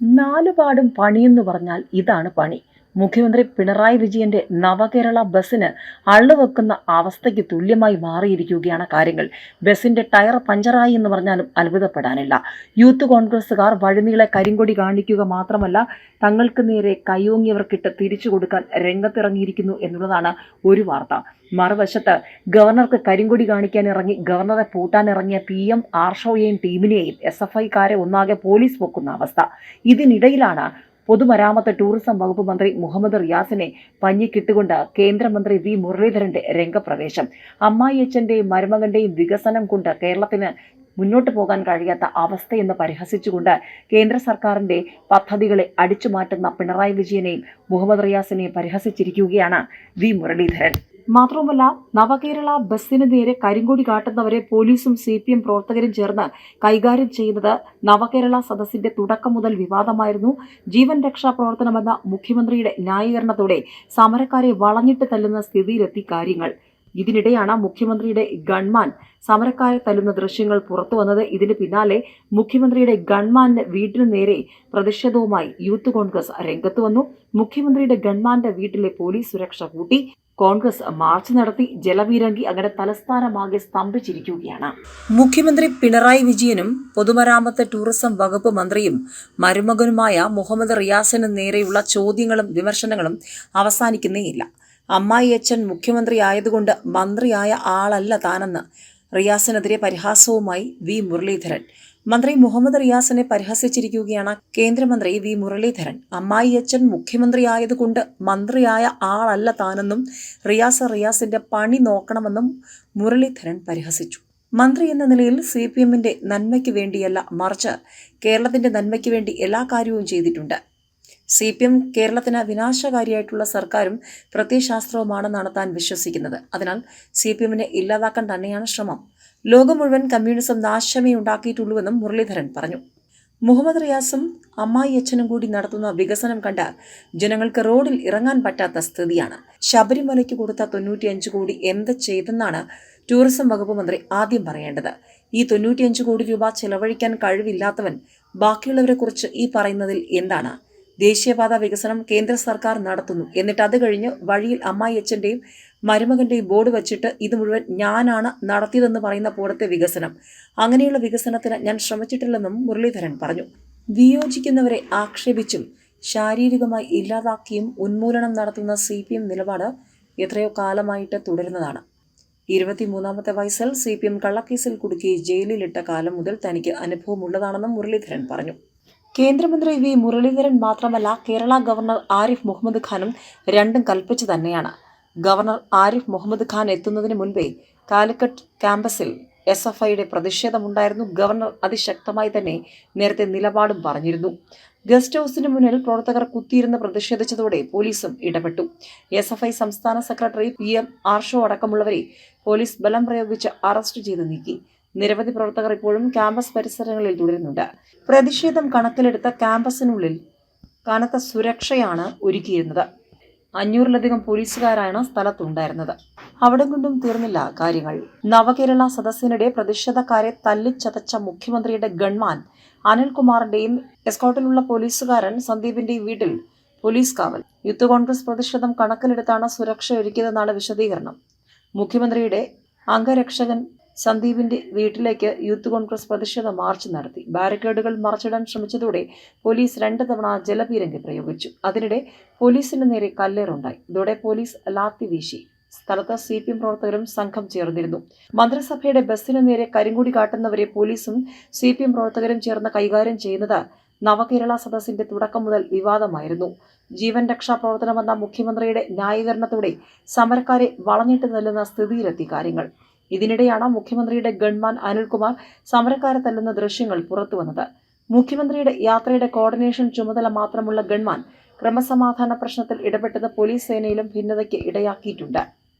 നാലുപാടും പണിയെന്ന് പറഞ്ഞാൽ ഇതാണ് പണി. മുഖ്യമന്ത്രി പിണറായി വിജയന്റെ നവകേരള ബസ്സിന് അള്ളുവെക്കുന്ന അവസ്ഥയ്ക്ക് തുല്യമായി മാറിയിരിക്കുകയാണ് കാര്യങ്ങൾ. ബസിന്റെ ടയർ പഞ്ചറായി എന്ന് പറഞ്ഞാലും അത്ഭുതപ്പെടാനില്ല. യൂത്ത് കോൺഗ്രസുകാർ വഴിനീളെ കരിങ്കൊടി കാണിക്കുക മാത്രമല്ല തങ്ങൾക്ക് നേരെ കയ്യോങ്ങിയവർക്കിട്ട് തിരിച്ചു കൊടുക്കാൻ രംഗത്തിറങ്ങിയിരിക്കുന്നു എന്നുള്ളതാണ് ഒരു വാർത്ത. മറുവശത്ത് ഗവർണർക്ക് കരിങ്കൊടി കാണിക്കാൻ ഇറങ്ങി ഗവർണറെ പൂട്ടാനിറങ്ങിയ പി എം ആർഷോയെയും ടീമിനെയും എസ് എഫ് ഐക്കാരെ ഒന്നാകെ പോലീസ് പൊക്കുന്ന അവസ്ഥ. ഇതിനിടയിലാണ് പൊതുമരാമത്ത് ടൂറിസം വകുപ്പ് മന്ത്രി മുഹമ്മദ് റിയാസിനെ പഞ്ഞിക്കിട്ടുകൊണ്ട് കേന്ദ്രമന്ത്രി വി മുരളീധരന്റെ രംഗപ്രവേശം. അമ്മായിയച്ഛന്റെയും മരുമകന്റെയും വികസനം കൊണ്ട് കേരളത്തിന് മുന്നോട്ട് പോകാൻ കഴിയാത്ത അവസ്ഥയെന്ന് പരിഹസിച്ചുകൊണ്ട് കേന്ദ്ര സർക്കാരിന്റെ പദ്ധതികളെ അടിച്ചുമാറ്റുന്ന പിണറായി വിജയനെയും മുഹമ്മദ് റിയാസിനെയും പരിഹസിച്ചിരിക്കുകയാണ് വി മുരളീധരൻ. മാത്രവുമല്ല നവകേരള ബസ്സിന് നേരെ കരിങ്കൊടി കാട്ടുന്നവരെ പോലീസും സി പി എം പ്രവർത്തകരും ചേർന്ന് കൈകാര്യം ചെയ്യുന്നത് നവകേരള സദസ്സിന്റെ തുടക്കം മുതൽ വിവാദമായിരുന്നു. ജീവൻ രക്ഷാ പ്രവർത്തനമെന്ന മുഖ്യമന്ത്രിയുടെ ന്യായീകരണത്തോടെ സമരക്കാരെ വളഞ്ഞിട്ട് തല്ലുന്ന സ്ഥിതിയിലെത്തി കാര്യങ്ങൾ. ഇതിനിടെയാണ് മുഖ്യമന്ത്രിയുടെ ഗൺമാൻ സമരക്കാരെ തല്ലുന്ന ദൃശ്യങ്ങൾ പുറത്തുവന്നത് ഇതിന് പിന്നാലെ മുഖ്യമന്ത്രിയുടെ ഗൺമാന്റെ വീട്ടിനു നേരെ പ്രതിഷേധവുമായി യൂത്ത് കോൺഗ്രസ് രംഗത്തുവന്നു മുഖ്യമന്ത്രിയുടെ ഗൺമാന്റെ വീട്ടിലെ പോലീസ് സുരക്ഷ കൂട്ടി. കോൺഗ്രസ് മാർച്ച് നടത്തി ജലവീരങ്കി അങ്ങനെ തലസ്ഥാനമാകെ സ്തംഭിച്ചിരിക്കുകയാണ്. മുഖ്യമന്ത്രി പിണറായി വിജയനും പൊതുമരാമത്ത് ടൂറിസം വകുപ്പ് മന്ത്രിയും മരുമകനുമായ മുഹമ്മദ് റിയാസിന് നേരെയുള്ള ചോദ്യങ്ങളും വിമർശനങ്ങളും അവസാനിക്കുന്നേയില്ല. അമ്മായി അച്ഛൻ മുഖ്യമന്ത്രി ആയതുകൊണ്ട് മന്ത്രിയായ ആളല്ല താനെന്ന് റിയാസിനെതിരെ പരിഹാസവുമായി വി മുരളീധരൻ. മന്ത്രി മുഹമ്മദ് റിയാസിനെ പരിഹസിച്ചിരിക്കുകയാണ് കേന്ദ്രമന്ത്രി വി. മുരളീധരൻ. അമ്മായി അച്ഛൻ മുഖ്യമന്ത്രിയായതുകൊണ്ട് മന്ത്രിയായ ആളല്ല താനെന്നും റിയാസ് റിയാസിന്റെ പണി നോക്കണമെന്നും മുരളീധരൻ പരിഹസിച്ചു. മന്ത്രി എന്ന നിലയിൽ സി പി എമ്മിന്റെ നന്മയ്ക്ക് വേണ്ടിയല്ല മറിച്ച് കേരളത്തിന്റെ നന്മയ്ക്ക് വേണ്ടി എല്ലാ കാര്യവും ചെയ്തിട്ടുണ്ട്. സി പി എം കേരളത്തിന് വിനാശകാരിയായിട്ടുള്ള സർക്കാരും പ്രത്യയശാസ്ത്രവുമാണെന്നാണ് താൻ വിശ്വസിക്കുന്നത്. അതിനാൽ സി പി എമ്മിനെ ഇല്ലാതാക്കാൻ തന്നെയാണ് ശ്രമം. ലോകം മുഴുവൻ കമ്മ്യൂണിസം നാശമേ ഉണ്ടാക്കിയിട്ടുള്ളൂവെന്നും മുരളീധരൻ പറഞ്ഞു. മുഹമ്മദ് റിയാസും അമ്മായി അച്ഛനും കൂടി നടത്തുന്ന വികസനം കണ്ട് ജനങ്ങൾക്ക് റോഡിൽ ഇറങ്ങാൻ പറ്റാത്ത സ്ഥിതിയാണ്. ശബരിമലയ്ക്ക് കൊടുത്ത തൊണ്ണൂറ്റിയഞ്ച് കോടി എന്ത് ചെയ്തെന്നാണ് ടൂറിസം വകുപ്പ് മന്ത്രി ആദ്യം പറയേണ്ടത്. ഈ തൊണ്ണൂറ്റിയഞ്ച് കോടി രൂപ ചെലവഴിക്കാൻ കഴിവില്ലാത്തവൻ ബാക്കിയുള്ളവരെക്കുറിച്ച് ഈ പറയുന്നതിൽ എന്താണ്? ദേശീയപാത വികസനം കേന്ദ്ര സർക്കാർ നടത്തുന്നു. എന്നിട്ട് അത് കഴിഞ്ഞ് വഴിയിൽ അമ്മായിയച്ഛന്റെയും മരുമകന്റെയും ബോർഡ് വച്ചിട്ട് ഇത് മുഴുവൻ ഞാനാണ് നടത്തിയതെന്ന് പറയുന്ന പോലത്തെ വികസനം. അങ്ങനെയുള്ള വികസനത്തിന് ഞാൻ ശ്രമിച്ചിട്ടില്ലെന്നും മുരളീധരൻ പറഞ്ഞു. വിയോജിക്കുന്നവരെ ആക്ഷേപിച്ചും ശാരീരികമായി ഇല്ലാതാക്കിയും ഉന്മൂലനം നടത്തുന്ന സി പി എം നിലപാട് എത്രയോ കാലമായിട്ട് തുടരുന്നതാണ്. ഇരുപത്തിമൂന്നാമത്തെ വയസ്സിൽ സി പി എം കള്ളക്കേസിൽ കുടുക്കി ജയിലിലിട്ട കാലം മുതൽ തനിക്ക് അനുഭവമുള്ളതാണെന്നും മുരളീധരൻ പറഞ്ഞു. കേന്ദ്രമന്ത്രി വി മുരളീധരൻ മാത്രമല്ല കേരള ഗവർണർ ആരിഫ് മുഹമ്മദ് ഖാനും രണ്ടും കൽപ്പിച്ചു തന്നെയാണ്. ഗവർണർ ആരിഫ് മുഹമ്മദ് ഖാൻ എത്തുന്നതിന് മുൻപേ കാലിക്കറ്റ് ക്യാമ്പസിൽ എസ് എഫ് ഐയുടെ പ്രതിഷേധമുണ്ടായിരുന്നു. ഗവർണർ അതിശക്തമായി തന്നെ നേരത്തെ നിലപാടും പറഞ്ഞിരുന്നു. ഗസ്റ്റ് ഹൗസിന് മുന്നിൽ പ്രവർത്തകർ കുത്തിയിരുന്ന് പ്രതിഷേധിച്ചതോടെ പോലീസും ഇടപെട്ടു. എസ് എഫ് ഐ സംസ്ഥാന സെക്രട്ടറി പി എം ആർഷോ അടക്കമുള്ളവരെ പോലീസ് ബലം പ്രയോഗിച്ച് അറസ്റ്റ് ചെയ്ത് നീക്കി. നിരവധി പ്രവർത്തകർ ഇപ്പോഴും ക്യാമ്പസ് പരിസരങ്ങളിൽ തുടരുന്നുണ്ട്. പ്രതിഷേധം കണക്കിലെടുത്ത ക്യാമ്പസിനുള്ളിൽ കനത്ത സുരക്ഷയാണ് ഒരുക്കിയിരുന്നത്. അഞ്ഞൂറിലധികം പോലീസുകാരാണ് സ്ഥലത്തുണ്ടായിരുന്നത്. അവിടെ കൊണ്ടും തീർന്നില്ല കാര്യങ്ങൾ. നവകേരള സദസ്സിനിടെ പ്രതിഷേധക്കാരെ തല്ലിച്ചതച്ച മുഖ്യമന്ത്രിയുടെ ഗൺമാൻ അനിൽകുമാറിന്റെയും എസ്കോട്ടിലുള്ള പോലീസുകാരൻ സന്ദീപിന്റെയും വീട്ടിൽ പോലീസ് കാവൽ. യൂത്ത് കോൺഗ്രസ് പ്രതിഷേധം കണക്കിലെടുത്താണ് സുരക്ഷ ഒരുക്കിയതെന്നാണ് വിശദീകരണം. മുഖ്യമന്ത്രിയുടെ അംഗരക്ഷകൻ സന്ദീപിന്റെ വീട്ടിലേക്ക് യൂത്ത് കോൺഗ്രസ് പ്രതിഷേധ മാർച്ച് നടത്തി. ബാരിക്കേഡുകൾ മറച്ചിടാൻ ശ്രമിച്ചതോടെ പോലീസ് രണ്ട് തവണ ജലപീരങ്കി പ്രയോഗിച്ചു. അതിനിടെ പോലീസിന് നേരെ കല്ലേറുണ്ടായി. ഇതോടെ പോലീസ് ലാത്തി വീശി. സ്ഥലത്ത് സി പി എം പ്രവർത്തകരും സംഘം ചേർന്നിരുന്നു. മന്ത്രിസഭയുടെ ബസ്സിന് നേരെ കരിങ്കുടി കാട്ടുന്നവരെ പോലീസും സി പി എം പ്രവർത്തകരും ചേർന്ന് കൈകാര്യം ചെയ്യുന്നത് നവകേരള സദസ്സിന്റെ തുടക്കം മുതൽ വിവാദമായിരുന്നു. ജീവൻ രക്ഷാ പ്രവർത്തനമെന്ന മുഖ്യമന്ത്രിയുടെ ന്യായീകരണത്തോടെ സമരക്കാരെ വളഞ്ഞിട്ട് നൽകുന്ന സ്ഥിതിയിലെത്തി കാര്യങ്ങൾ. ഇതിനിടെയാണ് മുഖ്യമന്ത്രിയുടെ ഗൺമാൻ അനിൽകുമാർ സമരക്കാരെ തല്ലുന്ന ദൃശ്യങ്ങൾ പുറത്തുവന്നത് മുഖ്യമന്ത്രിയുടെ യാത്രയുടെ കോർഡിനേഷൻ ചുമതല മാത്രമുള്ള ഗൺമാൻ ക്രമസമാധാന പ്രശ്നത്തിൽ ഇടപെട്ടത് പോലീസ് സേനയിലും ഭിന്നതയ്ക്ക് ഇടയാക്കിയിട്ടുണ്ട്.